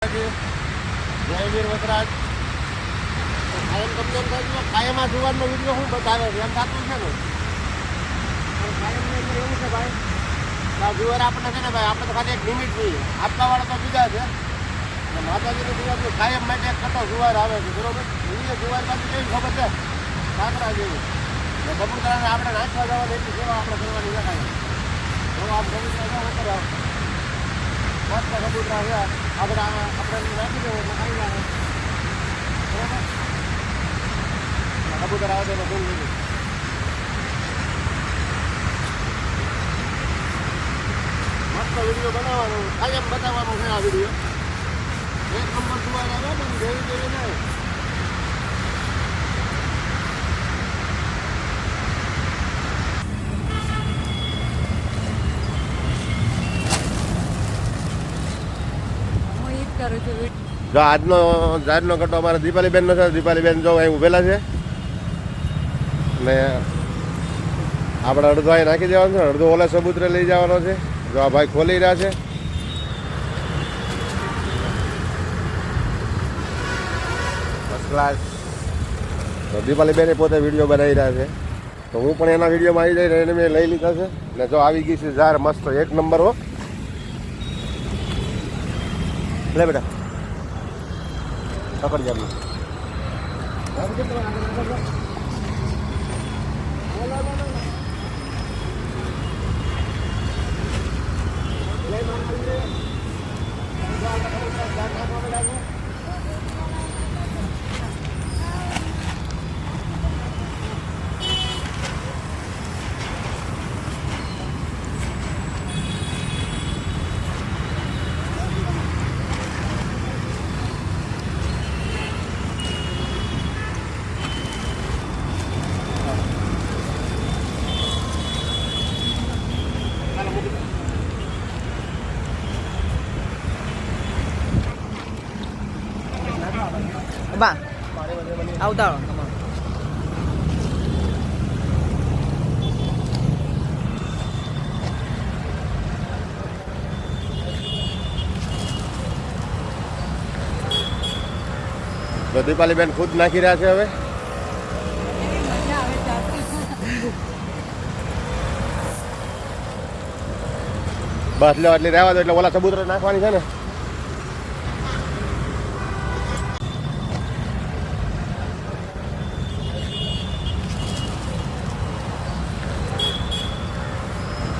જય વીર વસરાજ. કાયમ કમ્પ્લેન કરજો કાયમ આ જુવારનો વીડિયો શું બતાવે છે? એમ થતું છે ને? પણ કાયમની અંદર એવું છે ભાઈ. કે આ જુવાર આપણને છે ને ભાઈ, આપણે તો ખાલી એક લિમિટ જોઈએ. આપવાવાળા તો બીજા છે. અને માતાજીની જુવારનું કાયમ માટે એક કટો જુવાર આવે છે, બરોબર? એ જુવાર બાજુ કેવી ખબર છે? કાંકરા જેવી. એટલે કબૂતરાને આપણે નાખવા જવાની એટલી સેવા આપણે કરવાની છે. કાંઈ જો આમ કબૂતરા જાઓ ઉપર આવો. મસ્ત કબૂતરા છે આપણે આપણે રાખી દેવો એટલે ખાઈ જાય બરાબર? કબૂતર આવે તો ધૂમ લીધું મસ્ત વીડિયો બનાવવાનો, કાયમ બતાવવાનો છે આ વીડિયો. એક નંબર સુવાર આવે, પણ જેવી જેવી નહીં. જો આજનો જાતનો કટો અમારા દીપાલીબેનનો છે, દીપાલીબેન જો અહીં ઊભેલા છે. ને આપણે અડધો અહીં નાખી દેવાનો છે, અડધો ઓલા સબૂતરે લઈ જવાનો છે. જો આ ભાઈ ખોલી રહ્યા છે. ક્લાસ તો દીપાલીબેને પોતે વીડિયો બનાવી રહ્યા છે. તો હું પણ એના વિડીયોમાં આવી જઈને એને મેં લઈ લીધા છે. ને જો આવી ગઈ છે, ઝાર મસ્ત એક નંબર હો. લે બેટા. પકડ જામ બા આવતા તો દીપાલીબેન ખુદ નાખી રહ્યા છે હવે? વાટલી બસ લો એટલે રહેવા દો, એટલે ઓલા સબૂતરો નાખવાની છે ને?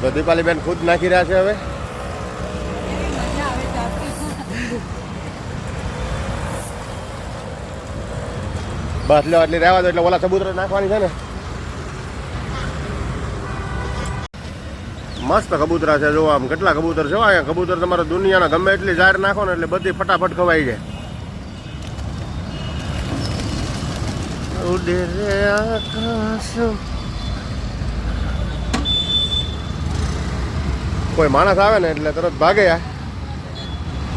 તો દીપાલીબેન ખુદ નાખી રહ્યા છે હવે. બસ લો એટલે રહેવા દો, એટલે ઓલા સબૂતરે નાખવાની છે ને. મસ્ત કબૂતરા છે, જો આમ કેટલા કબૂતર છે અહીંયા કબૂતર તમારે દુનિયાના ગમે એટલી જાહેર નાખો ને એટલે બધી ફટાફટ ખવાઈ જાય. ઉડે આકાશ. કોઈ માણસ આવે ને એટલે તરત ભાગે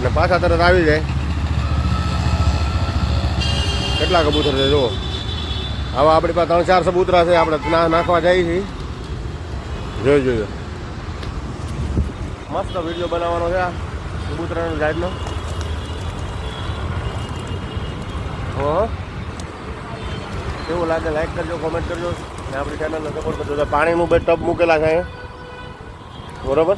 ને પાછા તરત આવી જાય. કેટલા કબૂતર છે, જુઓ. આવા આપણી પાસે ત્રણ, ચાર સબૂતરા છે, આપણે નાખવા જઈએ છીએ જોઈ જોયો મસ્ત વીડિયો બનાવવાનો છે આ કબૂતરાનો જાહેરનો હો. કેવું લાગે લાઈક કરજો કોમેન્ટ કરજો. ને આપણી ચેનલને સપોર્ટ કરજો. પાણીનું બે ટબ મૂકેલા છે બરોબર?